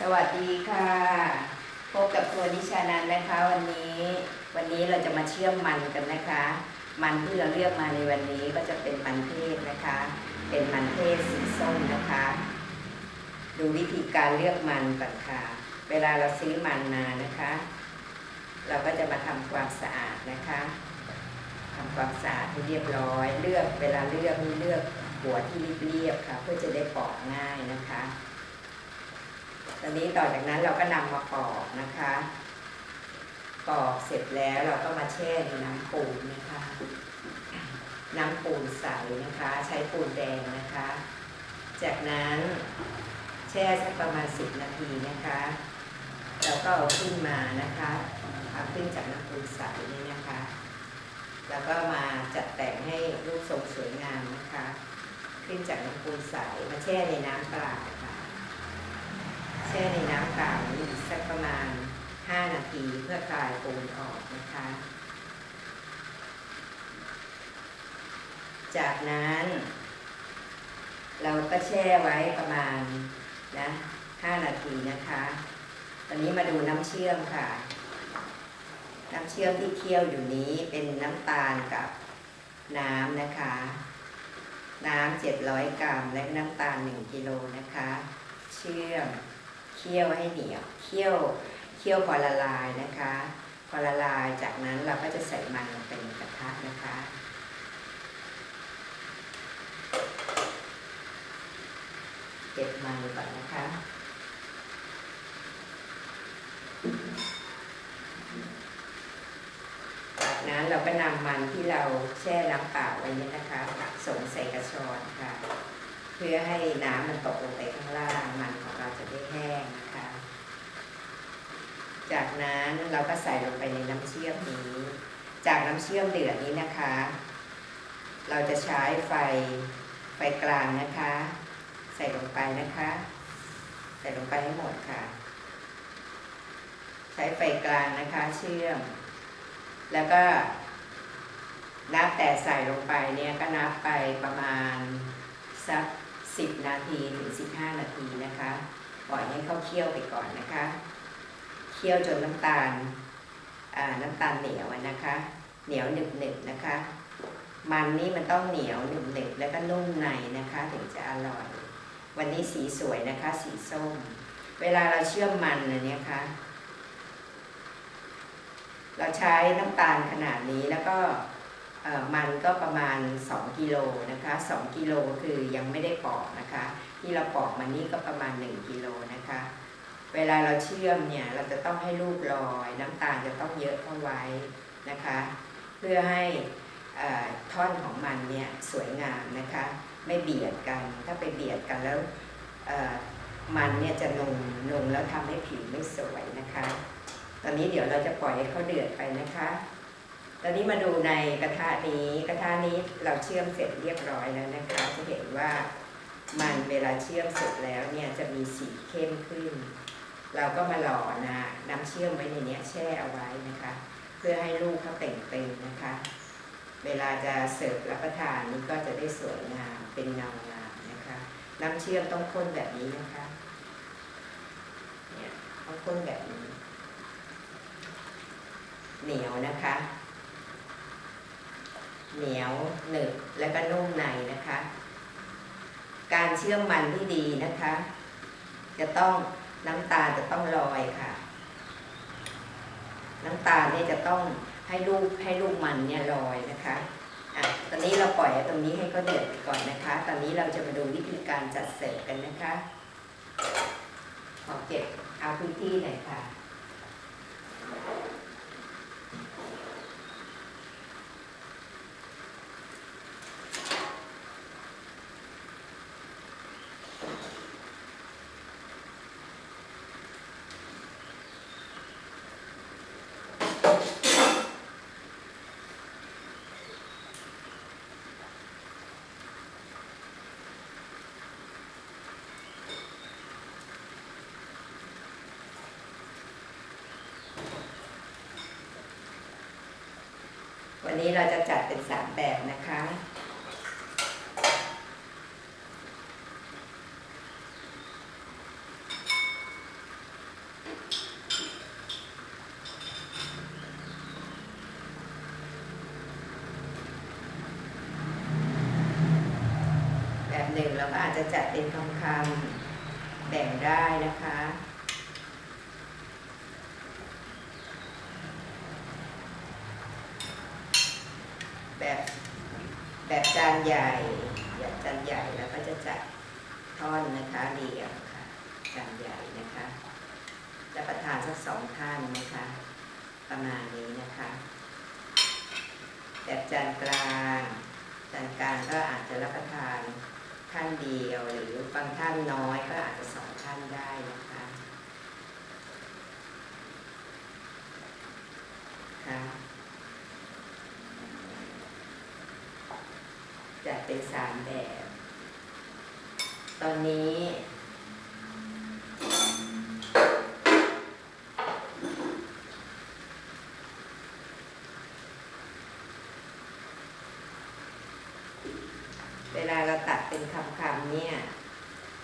สวัสดีค่ะ พบกับตัวนิชานันนะคะ วันนี้ วันนี้เราจะมาเชื่อมมันกันนะคะ มันที่เราเลือกมาในวันนี้ก็จะเป็นมันเทศนะคะ เป็นมันเทศสีส้มนะคะ ดูวิธีการเลือกมันก่อนค่ะ เวลาเราซื้อมันมานะคะ เราก็จะมาทำความสะอาดนะคะทำความสะอาดให้เรียบร้อย เลือกเวลาเลือกนี่เลือกหัวที่เรียบๆค่ะ เพื่อจะได้ปอกง่ายนะคะ อนนี้ต่อจากนั้นเราก็นำมาปอกนะคะปอกเสร็จแล้วเราก็มาแช่ในน้ำปูนนะคะ น้ำปูนใสนะคะ ใช้ปูนแดงนะคะ จากนั้นแช่สักประมาณ10นาทีนะคะแล้วก็เอาขึ้นมานะคะเอาขึ้นจากน้ำปูนใสนี่นะคะ แล้วก็มาจัดแต่งให้รูปทรงสวยงามนะคะ ขึ้นจากน้ำปูนใสมาแช่ในน้ำเปล่าค่ะ ช่ในน้ำเปล่านี่สักประมาณ 5 นาทีเพื่อคลายปูนออกนะคะ จากนั้น เราก็แช่ไว้ประมาณนะ5นาทีนะคะ ตอนนี้มาดูน้ำเชื่อมค่ะ น้ำเชื่อมที่เคี่ยวอยู่นี้เป็นน้ำตาลกับน้ำนะคะ น้ำ700 กรัม และน้ำตาล 1 กิโลนะคะ เชื่อม คี่ยวให้เหนียวเคี่ยวเคี่ยวพอละลายนะคะ พอละลายจากนั้นเราก็จะใส่มันลงไปในกระทะนะคะเก็บมันก่อนนะคะจากนั้นเราก็นำมันที่เราแช่น้ำเปล่าไว้เนี่ยนะคะผส่งใส่กระชอนค่ะ เพื่อให้น้ำมันตกลงไปข้างล่างมันของเราจะได้แห้งนะคะ จากนั้นเราก็ใส่ลงไปในน้ำเชื่อมนี้ จากน้ำเชื่อมเดือดนี้นะคะ เราจะใช้ไฟไฟกลางนะคะ ใส่ลงไปนะคะ ใส่ลงไปให้หมดค่ะ ใช้ไฟกลางนะคะเชื่อม แล้วก็นับแต่ใส่ลงไปเนี่ยก็นับไปประมาณสัก 10 นาทีถึง 15 นาทีนะคะ ปล่อยให้เขาเคี่ยวไปก่อนนะคะ เคี่ยวจนน้ำตาลน้ำตาลเหนียวนะคะ เหนียวหนึบหนึบนะคะ มันนี่มันต้องเหนียวหนึบหนึบแล้วก็นุ่มในนะคะ ถึงจะอร่อย วันนี้สีสวยนะคะ สีส้ม เวลาเราเชื่อมมันอันเนี้ยค่ะเราใช้น้ำตาลขนาดนี้แล้วก็ มันก็ประมาณ 2 กิโลนะคะ2กิโลคือยังไม่ได้ปอกนะคะที่เราปอกมันนี่ก็ประมาณ 1 กิโลนะคะ เวลาเราเชื่อมเนี่ยเราจะต้องให้ลูกลอยน้ำตาลจะต้องเยอะเข้าไว้นะคะ เพื่อให้ท่อนของมันเนี่ยสวยงามนะคะไม่เบียดกันถ้าไปเบียดกันแล้วมันเนี่ยจะนงนงแล้วทำให้ผิวไม่สวยนะคะ ตอนนี้เดี๋ยวเราจะปล่อยให้เขาเดือดไปนะคะ ตอนนี้มาดูในกระทะนี้กระทะนี้เราเชื่อมเสร็จเรียบร้อยแล้วนะคะจะเห็นว่ามันเวลาเชื่อมเสร็จแล้วเนี่ยจะมีสีเข้มขึ้น เราก็มาหล่อนะน้ำเชื่อมไว้ในนี้แช่เอาไว้นะคะ เพื่อให้ลูกเขาเต่งเต็งนะคะ เวลาจะเสิร์ฟรับประทานนี่ก็จะได้สวยงามเป็นเงางามนะคะ น้ำเชื่อมต้องข้นแบบนี้นะคะเนี่ยต้องข้นแบบนี้ เหนียวนะคะ เหนียวหนึบแล้วก็นุ่มในนะคะ การเชื่อมมันที่ดีนะคะ จะต้องน้ำตาลจะต้องลอยค่ะ น้ำตาลเนี่ยจะต้องให้ลูกให้ลูกมันเนี่ยลอยนะคะอะตอนนี้เราปล่อยตรงนี้ให้เขาเดือดก่อนนะคะ ตอนนี้เราจะมาดูวิธีการจัดเสิร์ฟกันนะคะ ขอเก็บเอาพื้นที่หน่อยค่ะ วันนี้เราจะจัดเป็นสามแบบนะคะ เป็นคำคำๆแบ่งได้นะคะ แบบ แบบจานใหญ่แบบจานใหญ่แล้วก็จะจัดท่อนนะคะเรียงค่ะจานใหญ่นะคะจะประทานสักสองท่านนะคะ ประมาณนี้นะคะ แบบจานกลางจานกลางก็อาจจะรับประทานท่านเดียวหรือบางท่านน้อยก็อาจจะสองท่านได้นะคะค่ะ จัดเป็น สามแบบ ตอนนี้เวลาเราตัดเป็นคำๆเนี่ย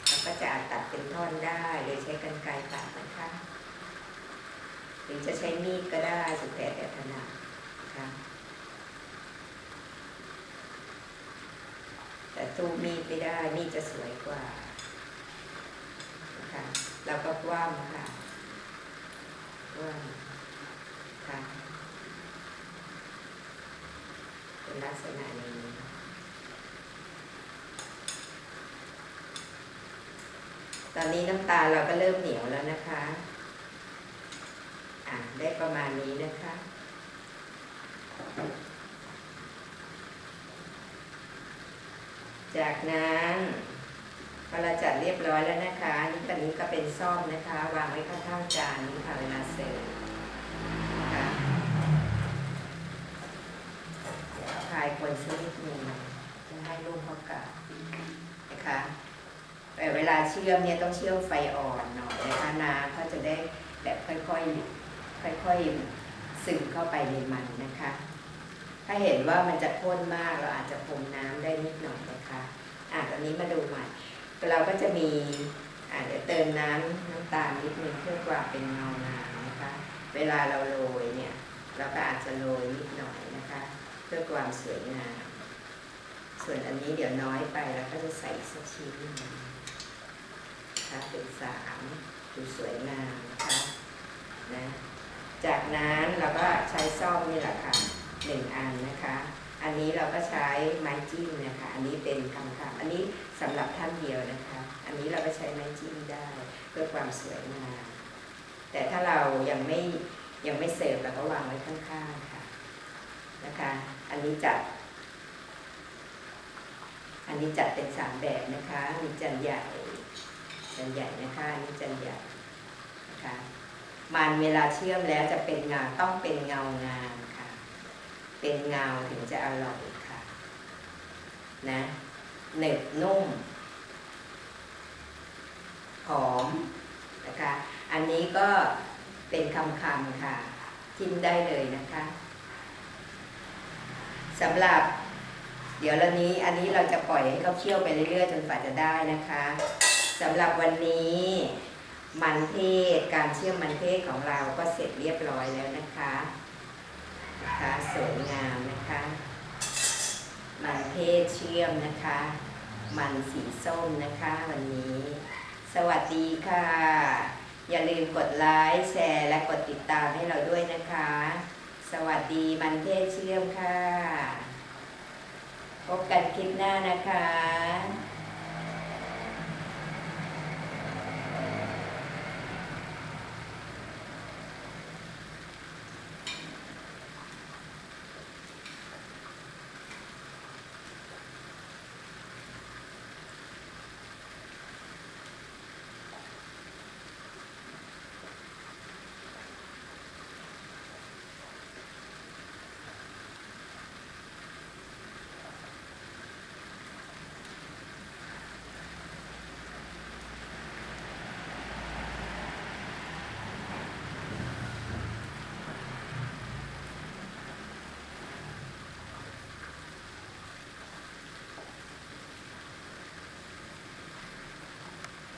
เราก็จะอาจตัดเป็นท่อนได้หรือใช้กรรไกรตัดนะคะหรือจะใช้มีดก็ได้สุดแต่แต่ถนัดนะคะ แตู้มีดไม่ได้มีดจะสวยกว่านะคะเราก็กว้างค่ะกว้างค่ะเป็นลักษณะนี้ตอนนี้น้ำตาเราก็เริ่มเหนียวแล้วนะคะ อะได้ประมาณนี้นะคะ จากนั้นพอเราจัดเรียบร้อยแล้วนะคะนี่ตอนนี้ก็เป็นซ่อมนะคะ วางไว้ข้างๆจานนี้ค่ะเวลาเสิร์ฟนะคะคลายคนสักนิดหนึ่งจะให้ลูกเขากลับนะคะแต่เวลาเชื่อมเนี่ยต้องเชื่อมไฟอ่อนหน่อยนะคะน้ำเขาจะได้แบบค่อยๆค่อยๆซึมเข้าไปในมันนะคะ ถ้าเห็นว่ามันจะข้นมากเราอาจจะพรมน้ำได้นิดหน่อยนะคะอะตอนนี้มาดูใหม่เราก็จะมีอะเดี๋ยวเติมน้ำน้ำตาลนิดนึงเพื่อความเป็นเงางามนะคะ เวลาเราโรยเนี่ยเราก็อาจจะโรยนิดหน่อยนะคะ เพื่อความสวยงามส่วนอันนี้เดี๋ยวน้อยไปเราก็จะใส่สักชิ้นหนึ่งนะคะเป็นสามดูสวยงามนะคะนะจากนั้นเราก็ใช้ซ่อมนี่แหละค่ะ หนึ่งอันนะคะ อันนี้เราก็ใช้ไม้จิ้มนะคะ อันนี้เป็นคำคำอันนี้สำหรับท่านเดียวนะคะ อันนี้เราก็ใช้ไม้จิ้มได้เพื่อความสวยงามแต่ถ้าเรายังไม่ยังไม่เสิร์ฟเราก็วางไว้ข้างๆค่ะนะคะ อันนี้จัด อันนี้จัดเป็นสามแบบนะคะมีจานใหญ่จานใหญ่นะคะอันนี้จานใหญ่นะคะมันเวลาเชื่อมแล้วจะเป็นเงาต้องเป็นเงางาม เป็นเงาถึงจะอร่อยค่ะ นะเหน็บนุ่ม หอมนะคะ อันนี้ก็เป็นคำคำค่ะจิ้มได้เลยนะคะสำหรับ เดี๋ยวเรานี้อันนี้เราจะปล่อยให้เขาเคี่ยวไปเรื่อยๆจนฝ่าจะได้นะคะสำหรับวันนี้มันเทศการเชื่อมมันเทศของเราก็เสร็จเรียบร้อยแล้วนะคะ นะคะสวยงามนะคะ มันเทศเชื่อมนะคะ มันสีส้มนะคะวันนี้ สวัสดีค่ะ อย่าลืมกดไลค์แชร์และกดติดตามให้เราด้วยนะคะ สวัสดีมันเทศเชื่อมค่ะ พบกันคลิปหน้านะคะ